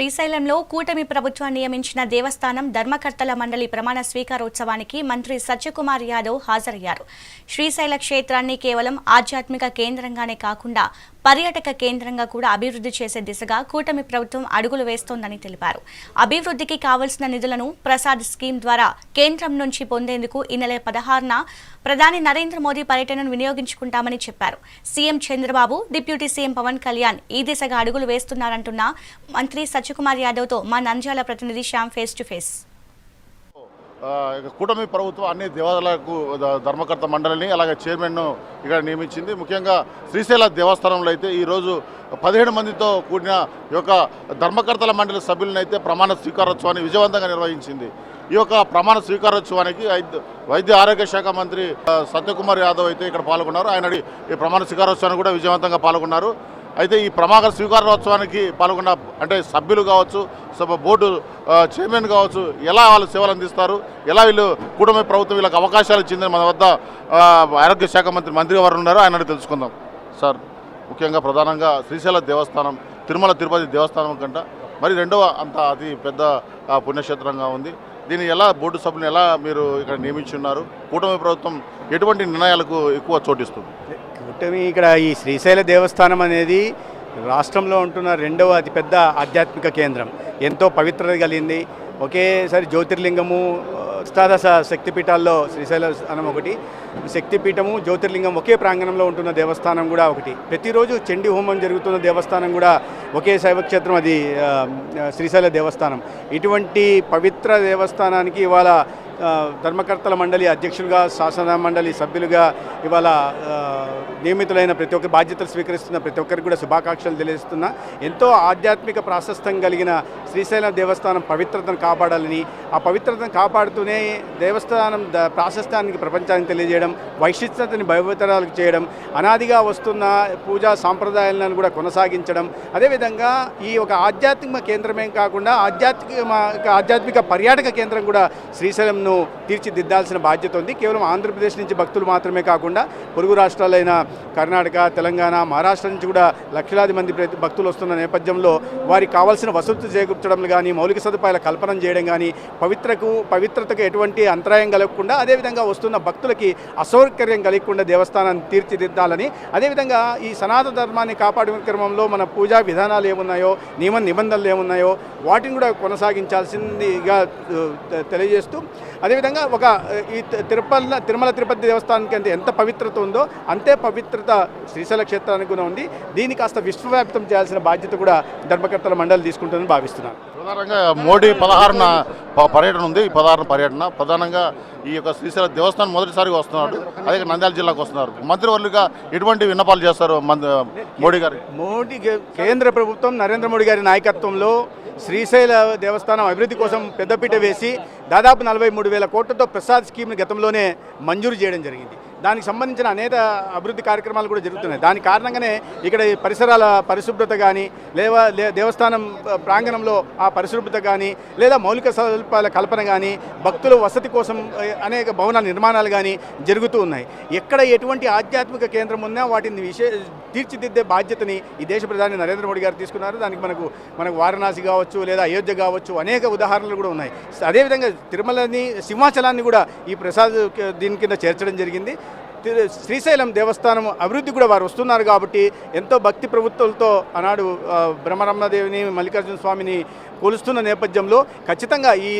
శ్రీశైలంలో కూటమి ప్రభుత్వం నియమించిన దేవస్థానం ధర్మకర్తల మండలి ప్రమాణ స్వీకారోత్సవానికి మంత్రి సత్యకుమార్ యాదవ్ హాజరయ్యారు. శ్రీశైల క్షేత్రాన్ని కేవలం ఆధ్యాత్మిక కేంద్రంగానే కాకుండా పర్యాటక కేంద్రంగా కూడా అభివృద్ధి చేసే దిశగా కూటమి ప్రభుత్వం అడుగులు వేస్తోందని తెలిపారు. అభివృద్ధికి కావలసిన నిధులను ప్రసాద్ స్కీమ్ ద్వారా కేంద్రం నుంచి పొందేందుకు ఈ నెల పదహారున ప్రధాని నరేంద్ర మోదీ పర్యటనను వినియోగించుకుంటామని చెప్పారు. CM Chandrababu deputy CM Pawan Kalyan ఈ దిశగా అడుగులు వేస్తున్నారంటున్న మంత్రి సత్యకుమార్ యాదవ్తో మా నంద్యాల ప్రతినిధి శ్యామ్ ఫేస్ టు ఫేస్ కూటమి ప్రభుత్వం అన్ని దేవాలయాలకు ధర్మకర్త మండలిని అలాగే చైర్మన్ను ఇక్కడ నియమించింది. ముఖ్యంగా శ్రీశైల దేవస్థానంలో అయితే ఈరోజు పదిహేడు మందితో కూడిన ఈ యొక్క ధర్మకర్తల మండలి సభ్యులను అయితే ప్రమాణ స్వీకారోత్సవాన్ని విజయవంతంగా నిర్వహించింది. ఈ యొక్క ప్రమాణ స్వీకారోత్సవానికి వైద్య ఆరోగ్య శాఖ మంత్రి సత్యకుమార్ యాదవ్ అయితే ఇక్కడ పాల్గొన్నారు. ఆయన ఈ ప్రమాణ స్వీకారోత్సవాన్ని కూడా విజయవంతంగా పాల్గొన్నారు. అయితే ఈ ప్రమాణ స్వీకారోత్సవానికి పాల్గొన్న అంటే సభ్యులు కావచ్చు సభ బోర్డు చైర్మన్ కావచ్చు ఎలా వాళ్ళు సేవలు అందిస్తారు ఎలా వీళ్ళు కూటమి ప్రభుత్వం వీళ్ళకి అవకాశాలు ఇచ్చిందని మన వద్ద ఆరోగ్య శాఖ మంత్రి మంత్రి గారు ఉన్నారు ఆయన తెలుసుకుందాం. సార్ ముఖ్యంగా ప్రధానంగా శ్రీశైల దేవస్థానం తిరుమల తిరుపతి దేవస్థానం కంట మరి రెండవ అంత అతి పెద్ద పుణ్యక్షేత్రంగా ఉంది. దీన్ని ఎలా బోర్డు సభ్యులను ఎలా మీరు ఇక్కడ నియమించున్నారు? కూటమి ప్రభుత్వం ఎటువంటి నిర్ణయాలకు ఎక్కువ చోటిస్తుంది? కూటమి ఇక్కడ ఈ శ్రీశైల దేవస్థానం అనేది రాష్ట్రంలో ఉంటున్న రెండవ అతిపెద్ద ఆధ్యాత్మిక కేంద్రం. ఎంతో పవిత్రత కలిగింది. ఒకేసారి జ్యోతిర్లింగము అష్టాదశ శక్తిపీఠాల్లో శ్రీశైల స్థానం ఒకటి శక్తిపీఠము జ్యోతిర్లింగం ఒకే ప్రాంగణంలో ఉంటున్న దేవస్థానం కూడా ఒకటి. ప్రతిరోజు చండీ హోమం జరుగుతున్న దేవస్థానం కూడా ఒకే శైవక్షేత్రం అది శ్రీశైల దేవస్థానం. ఇటువంటి పవిత్ర దేవస్థానానికి ఇవాళ ధర్మకర్తల మండలి అధ్యక్షులుగా శాసన మండలి సభ్యులుగా ఇవాళ నియమితులైన ప్రతి ఒక్క బాధ్యతలు స్వీకరిస్తున్న ప్రతి ఒక్కరికి కూడా శుభాకాంక్షలు తెలియజేస్తున్నా. ఎంతో ఆధ్యాత్మిక ప్రాశస్తం కలిగిన శ్రీశైలం దేవస్థానం పవిత్రతను కాపాడాలని ఆ పవిత్రతను కాపాడుతూనే దేవస్థానం ప్రాశస్తానికి ప్రాశస్త్యానికి ప్రపంచానికి తెలియజేయడం వైశిష్టతని భయభతరాలకు చేయడం అనాదిగా వస్తున్న పూజా సాంప్రదాయాలను కూడా కొనసాగించడం అదేవిధంగా ఈ ఒక ఆధ్యాత్మిక కేంద్రమేం కాకుండా ఆధ్యాత్మిక ఆధ్యాత్మిక పర్యాటక కేంద్రం కూడా శ్రీశైలంను తీర్చిదిద్దాల్సిన బాధ్యత ఉంది. కేవలం ఆంధ్రప్రదేశ్ నుంచి భక్తులు మాత్రమే కాకుండా పొరుగు రాష్ట్రాలైన కర్ణాటక తెలంగాణ మహారాష్ట్ర నుంచి కూడా లక్షలాది మంది ప్రతి- భక్తులు వస్తున్న నేపథ్యంలో వారికి కావాల్సిన వసతులు చేకూర్చడం కానీ మౌలిక సదుపాయాల కల్పన చేయడం కానీ పవిత్రకు పవిత్రతకు ఎటువంటి అంతరాయం కలగకుండా అదేవిధంగా వస్తున్న భక్తులకి అసౌకర్యం కలగకుండా దేవస్థానాన్ని తీర్చిదిద్దాలని అదేవిధంగా ఈ సనాతన ధర్మాన్ని కాపాడే క్రమంలో మన పూజా విధానాలు ఏమున్నాయో నియమ నిబంధనలు ఏమున్నాయో వాటిని కూడా కొనసాగించాల్సిందిగా తెలియజేస్తూ అదేవిధంగా ఒక ఈ తిరుపతి తిరుమల తిరుపతి దేవస్థానానికి అంటే ఎంత పవిత్రత ఉందో అంతే పవిత్రత శ్రీశైల క్షేత్రానికి కూడా ఉంది. దీన్ని కాస్త విశ్వవ్యాప్తం చేయాల్సిన బాధ్యత కూడా ధర్మకర్తల మండలి తీసుకుంటుందని భావిస్తున్నాను. ప్రధానంగా మోడీ పదహారున ప- పర్యటన ఉంది. ఈ పదహారున పర్యటన. ప్రధానంగా ఈ యొక్క శ్రీశైల దేవస్థానం మొదటిసారిగా వస్తున్నాడు. అదే నంద్యాల జిల్లాకు వస్తున్నారు. మంత్రివర్యులుగా ఎటువంటి విన్నపాలు చేస్తారు మోడీ గారు? మోడీ కేంద్ర ప్రభుత్వం నరేంద్ర మోడీ గారి నాయకత్వంలో శ్రీశైల దేవస్థానం అభివృద్ధి కోసం పెద్దపీట వేసి దాదాపు నలభై మూడు వేల కోట్లతో ప్రసాద్ స్కీమ్ని గతంలోనే మంజూరు చేయడం జరిగింది. దానికి సంబంధించిన అనేక అభివృద్ధి కార్యక్రమాలు కూడా జరుగుతున్నాయి. దాని కారణంగానే ఇక్కడ ఈ పరిసరాల పరిశుభ్రత కానీ లేదా లే- దేవస్థానం ప్రాంగణంలో ఆ పరిశుభ్రత కానీ లేదా మౌలిక సదుపాయాల కల్పన కానీ భక్తుల వసతి కోసం అనేక భవన నిర్మాణాలు కానీ జరుగుతూ ఉన్నాయి. ఎక్కడ ఎటువంటి ఆధ్యాత్మిక కేంద్రం ఉన్నా వాటిని విశే తీర్చిదిద్దే బాధ్యతని ఈ దేశ ప్రధాని నరేంద్ర మోడీ గారు తీసుకున్నారు. దానికి మనకు మనకు వారణాసి కావచ్చు లేదా అయోధ్య కావచ్చు అనేక ఉదాహరణలు కూడా ఉన్నాయి. అదేవిధంగా తిరుమలని సింహాచలాన్ని కూడా ఈ ప్రసాద్ దీని కింద చేర్చడం జరిగింది. శ్రీశైలం దేవస్థానం అభివృద్ధి కూడా వారు వస్తున్నారు కాబట్టి ఎంతో భక్తి ప్రభుత్వాలతో ఆనాడు బ్రహ్మరమ్మదేవిని మల్లికార్జున స్వామిని కొలుస్తున్న నేపథ్యంలో ఖచ్చితంగా ఈ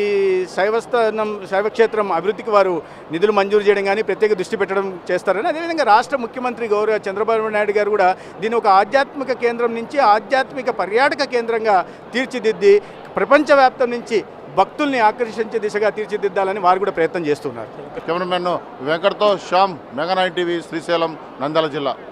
శైవస్థానం శైవక్షేత్రం అభివృద్ధికి వారు నిధులు మంజూరు చేయడం కానీ ప్రత్యేక దృష్టి పెట్టడం చేస్తారని అదేవిధంగా రాష్ట్ర ముఖ్యమంత్రి గౌరవ చంద్రబాబు నాయుడు గారు కూడా దీన్ని ఒక ఆధ్యాత్మిక కేంద్రం నుంచి ఆధ్యాత్మిక పర్యాటక కేంద్రంగా తీర్చిదిద్ది ప్రపంచవ్యాప్తం నుంచి భక్తుల్ని ఆకర్షించే దిశగా తీర్చిదిద్దాలని వారు కూడా ప్రయత్నం చేస్తున్నారు. Cameraman వెంకట్తో Shyam mega nine TV Srisailam Nandyal జిల్లా.